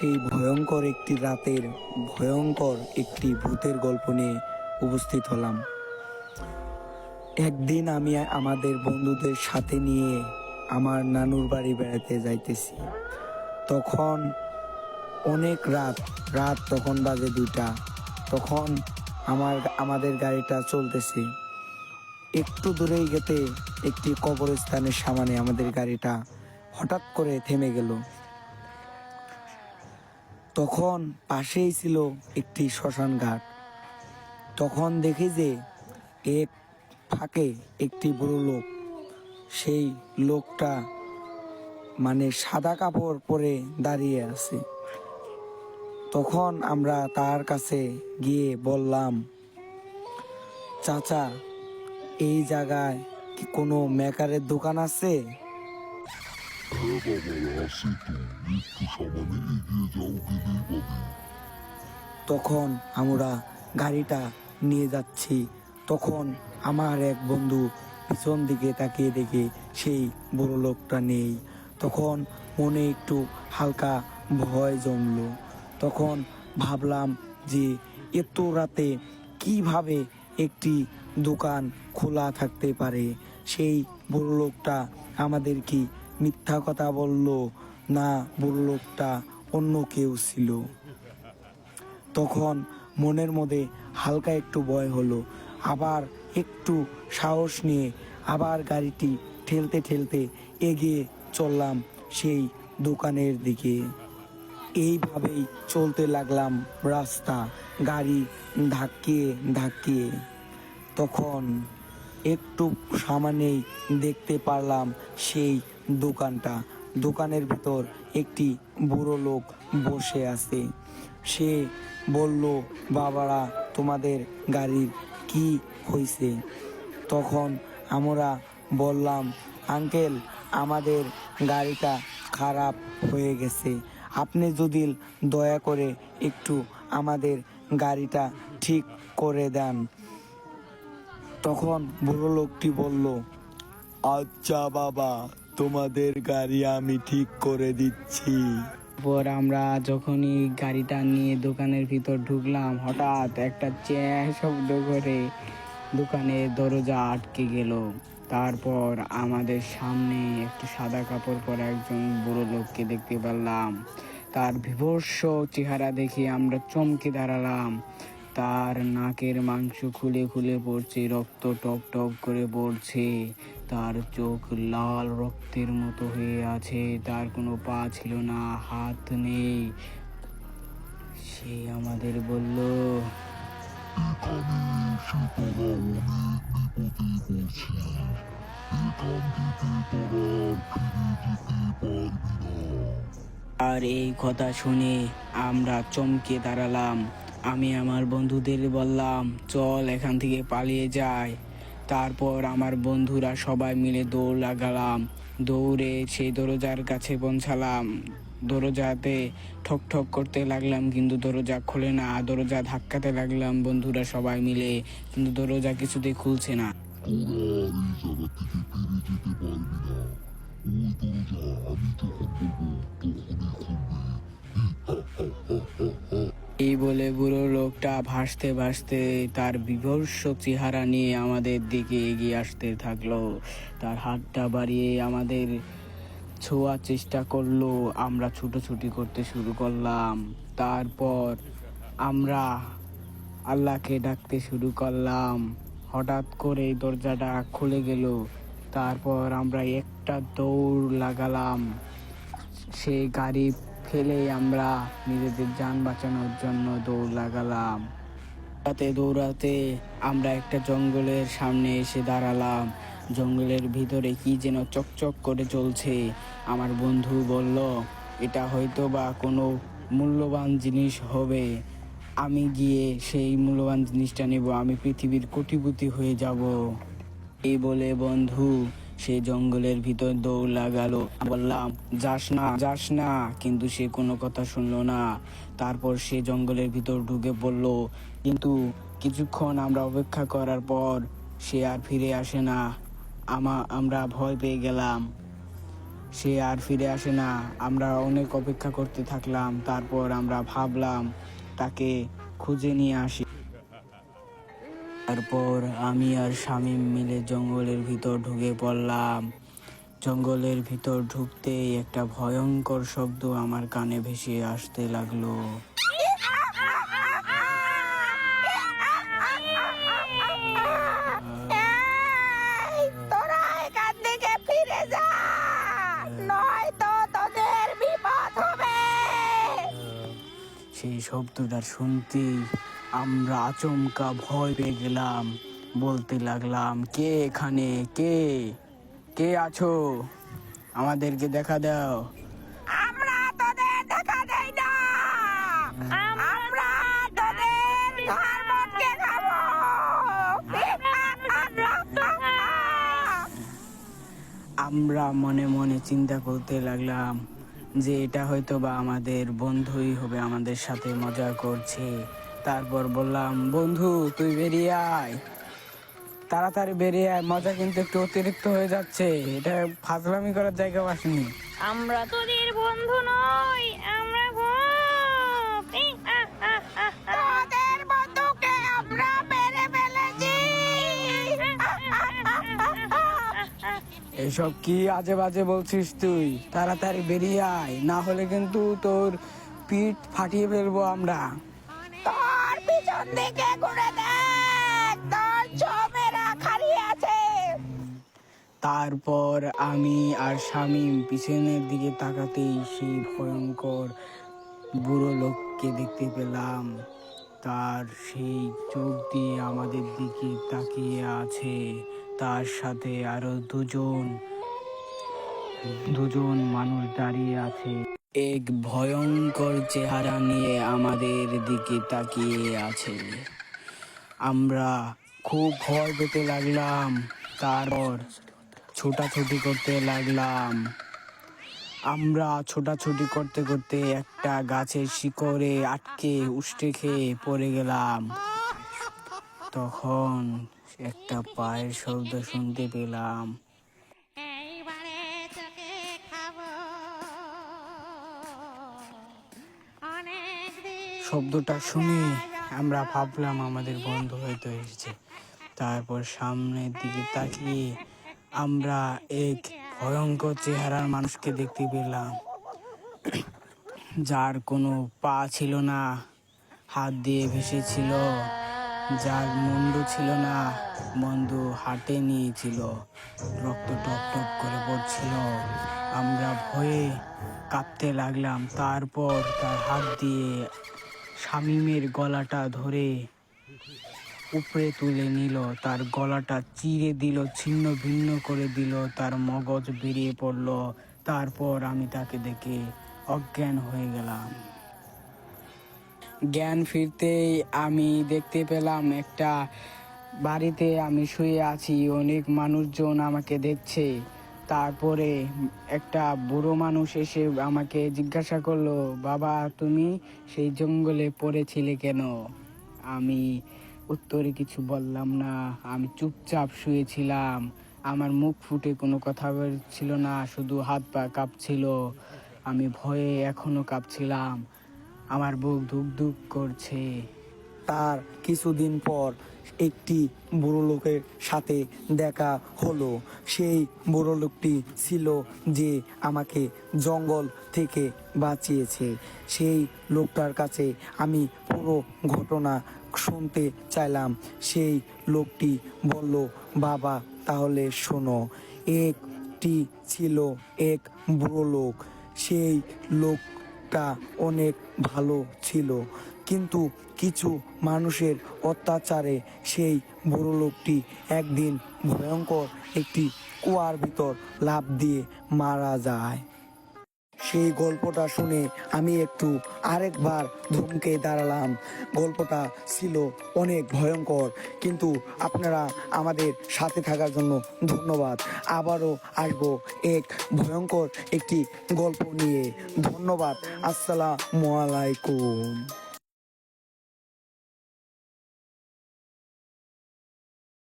সেই ভয়ঙ্কর একটি রাতের ভয়ঙ্কর একটি ভূতের গল্প নিয়ে উপস্থিত হলাম। একদিন আমি আমাদের বন্ধুদের সাথে নিয়ে আমার নানুর বাড়ি বেড়াতে যাইতেছি। তখন অনেক রাত রাত তখন বাজে দুইটা। তখন আমার, আমাদের গাড়িটা চলতেছে। একটু দূরেই গেতে একটি কবরস্থানের সামনে আমাদের গাড়িটা হঠাৎ করে থেমে গেল। তখন পাশেই ছিল একটি শ্মশান ঘাট। তখন দেখি যে এক ফাঁকে একটি বুড়ো লোক। সেই লোকটা মানে সাদা কাপড় পরে দাঁড়িয়ে আছে। তখন আমরা তার কাছে গিয়ে বললাম, চাচা, এই জায়গায় কি কোনো মেকারের দোকান আছে? হ্যাঁ আছে তো একটু এগিয়ে যাও তখন আমরা গাড়িটা নিয়ে যাচ্ছি। তখন আমার এক বন্ধু পিছন দিকে তাকিয়ে দেখে সেই বুড়ো লোকটা নেই। তখন মনে একটু হালকা ভয় জমলো। তখন ভাবলাম যে এত রাতে কীভাবে একটি দোকান খোলা থাকতে পারে? সেই বুড়ো লোকটা আমাদের কি মিথ্যা কথা বলল না বুড়ো লোকটা অন্য কেউ ছিল। তখন মনের মধ্যে হালকা একটু ভয় হলো। আবার একটু সাহস নিয়ে আবার গাড়িটি ঠেলতে ঠেলতে এগিয়ে চললাম সেই দোকানের দিকে। এইভাবেই চলতে লাগলাম রাস্তা, গাড়ি ধাক্কিয়ে ধাক্কিয়ে। তখন একটু সামনেই দেখতে পারলাম সেই দোকানটা। দোকানের ভিতর একটি বুড়ো লোক বসে আছে। সে বলল, বাবারা, তোমাদের গাড়ির কি হয়েছে তখন আমরা বললাম, আঙ্কেল, আমাদের গাড়িটা খারাপ হয়ে গেছে। আপনি যদি দয়া করে একটু আমাদের গাড়িটা ঠিক করে দেন। তখন বুড়ো লোকটি বলল আচ্ছা বাবা। তোমাদের গাড়ি আমি ঠিক করে দিচ্ছি। পর আমরা যখনই গাড়িটা নিয়ে দোকানের ভিতর ঢুকলাম, হঠাৎ একটা চ্যাঁ শব্দ করে দোকানের দরজা আটকে গেল। তারপর আমাদের সামনে একটি সাদা কাপড় পরা একজন বুড়ো লোককে দেখতে পেলাম তার বিভর্ষ চেহারা দেখে আমরা চমকে দাঁড়ালাম। তার নাকের মাংস খুলে খুলে পড়ছে, রক্ত টপ টপ করে পড়ছে। তার চোখ লাল রক্তের মতো হয়ে আছে, তার কোনো পা ছিল না, হাত নেই। সে আমাদের বলল, আর এই কথা শুনে আমরা চমকে দাঁড়ালাম। আমি আমার বন্ধুদের বললাম, চল এখান থেকে পালিয়ে যাই। তারপর আমার বন্ধুরা সবাই মিলে দৌড় লাগালাম দৌড়ে সেই দরজার কাছে পৌঁছালাম। দরজাতে ঠক ঠক করতে লাগলাম, কিন্তু দরজা খোলে না। দরজা ধাক্কাতে লাগলাম, বন্ধুরা সবাই মিলে। কিন্তু দরজা কিছুতেই খুলছে না। বলে বুড়ো লোকটা ভাসতে ভাসতে তার বিভর্ষ চেহারা নিয়ে আমাদের দিকে এগিয়ে আসতে থাকল। তার হাতটা বাড়িয়ে আমাদের ছোঁয়ার চেষ্টা করল। আমরা ছুটোছুটি করতে শুরু করলাম। তারপর আমরা আল্লাহকে ডাকতে শুরু করলাম। হঠাৎ করে দরজাটা খুলে গেল। তারপর আমরা একটা দৌড় লাগালাম। সে গাড়ি ফেলে আমরা নিজেদের যান বাঁচানোর জন্য দৌড় লাগালাম। দৌড়াতে দৌড়াতে আমরা একটা জঙ্গলের সামনে এসে দাঁড়ালাম। জঙ্গলের ভিতরে কি যেন চকচক করে চলছে। আমার বন্ধু বলল, এটা হয়তো বা কোনো মূল্যবান জিনিস হবে। আমি গিয়ে সেই মূল্যবান জিনিসটা নেব। আমি পৃথিবীর কোটিপতি হয়ে যাব। এই বলে বন্ধু সে জঙ্গলের ভিতর দৌড় লাগালো। বললাম, যাস না যাস না। কিন্তু সে কোনো কথা শুনলো না। তারপর সে জঙ্গলের ভিতর ঢুকে পড়ল। কিন্তু কিছুক্ষণ আমরা অপেক্ষা করার পর সে আর ফিরে আসে না। আমা, আমরা ভয় পেয়ে গেলাম। সে আর ফিরে আসে না। আমরা অনেক অপেক্ষা করতে থাকলাম। তারপর আমরা ভাবলাম, তাকে খুঁজে নিয়ে আসি। তারপর আমি আর স্বামী মিলে জঙ্গলের ভিতর ঢুকে পড়লাম। জঙ্গলের ভিতর ঢুকতেই একটা ভয়ঙ্কর শব্দ আমার কানে ভেসে আসতে লাগল। সেই শব্দটা শুনতেই আমরা আচমকা ভয় পেয়ে গেলাম। বলতে লাগলাম কে এখানে? কে? কে আছো? আমাদেরকে দেখা দাও। আমরা তোদের দেখা দেই না। আমরা তোদের ধর্মকে খাব। আমরা মনে মনে চিন্তা করতে লাগলাম যে এটা হয়তো বা আমাদের বন্ধুই হবে আমাদের সাথে মজা করছে। তারপর বললাম বন্ধু তুই বেরিয়ে আয়। তাড়াতাড়ি বেরিয়ে আয় মজা কিন্তু একটু অতিরিক্ত হয়ে যাচ্ছে। এটা ফাজলামি করার জায়গা আসেনি আমরা তোদের বন্ধু নই আমরা। তোদের বন্ধুকে মেরে ফেলেছি। এসব কি আজে বাজে বলছিস তুই? তাড়াতাড়ি বেরিয়ে আয় না হলে কিন্তু তোর পিঠ ফাটিয়ে ফেলব আমরা। দিকে ঘুরে দেখ, তোর খালি আছে। তারপর আমি আর শামীম পিছনের দিকে তাকাতেই সেই ভয়ঙ্কর বুড়ো লোককে দেখতে পেলাম। তার সেই চোখ দিয়ে আমাদের দিকে তাকিয়ে আছে। তার সাথে আরও দুজন দুজন মানুষ দাঁড়িয়ে আছে। এক ভয়ঙ্কর চেহারা নিয়ে আমাদের দিকে তাকিয়ে আছে। আমরা খুব ভয় পেতে লাগলাম, তারপর ছোটাছুটি করতে লাগলাম। আমরা ছোটাছুটি করতে করতে একটা গাছের শিকড়ে আটকে উষ্টে খেয়ে পড়ে গেলাম। তখন একটা পায়ের শব্দ শুনতে পেলাম। শব্দটা শুনে আমরা ভাবলাম আমাদের বন্ধু হয়তো এসেছে। তারপর সামনের দিকে তাকিয়ে আমরা এক ভয়ঙ্কর চেহারার মানুষকে দেখতে পেলাম। যার কোনো পা ছিল না, হাত দিয়ে ভেসেছিল, যার মুন্ডু ছিল না, বন্ধু হাটে নিয়েছিল, রক্ত টপ টপ করে পড়ছিল। আমরা ভয়ে কাঁপতে লাগলাম, তারপর তার হাত দিয়ে শামিমের গলাটা ধরে উপরে তুলে নিল, তার গলাটা চিরে দিল, ছিন্ন ভিন্ন করে দিল, তার মগজ বেরিয়ে পড়ল। তারপর আমি তাকে দেখে অজ্ঞান হয়ে গেলাম। জ্ঞান ফিরতেই আমি দেখতে পেলাম একটা বাড়িতে আমি শুয়ে আছি, অনেক মানুষজন আমাকে দেখছে। তারপরে একটা বুড়ো মানুষ এসে আমাকে জিজ্ঞাসা করল, বাবা, তুমি সেই জঙ্গলে পড়েছিলে কেন? আমি উত্তরে কিছু বললাম না, আমি চুপচাপ শুয়েছিলাম। আমার মুখ ফুটে কোনো কথা ছিল না, শুধু হাত পা কাঁপছিল। আমি ভয়ে এখনও কাঁপছিলাম। আমার বুক ধুক ধুক করছে। তার কিছুদিন পর একটি বুড়ো লোকের সাথে দেখা হলো। সেই বুড়ো লোকটি ছিল যে আমাকে জঙ্গল থেকে বাঁচিয়েছে। সেই লোকটার কাছে আমি পুরো ঘটনা শুনতে চাইলাম। সেই লোকটি বলল, বাবা, তাহলে শোনো, একটি ছিল এক বুড়ো লোক। সেই লোকটা অনেক ভালো ছিল। কিন্তু কিছু মানুষের অত্যাচারে সেই বুড়ো লোকটি একদিন ভয়ঙ্কর একটি কুয়ার ভিতর লাভ দিয়ে মারা যায়। সেই গল্পটা শুনে আমি একটু আরেকবার ধমকে দাঁড়ালাম। গল্পটা ছিল অনেক ভয়ঙ্কর, কিন্তু আপনারা আমাদের সাথে থাকার জন্য ধন্যবাদ। আবারও আসব এক ভয়ঙ্কর একটি গল্প নিয়ে। ধন্যবাদ, আসসালামু আলাইকুম।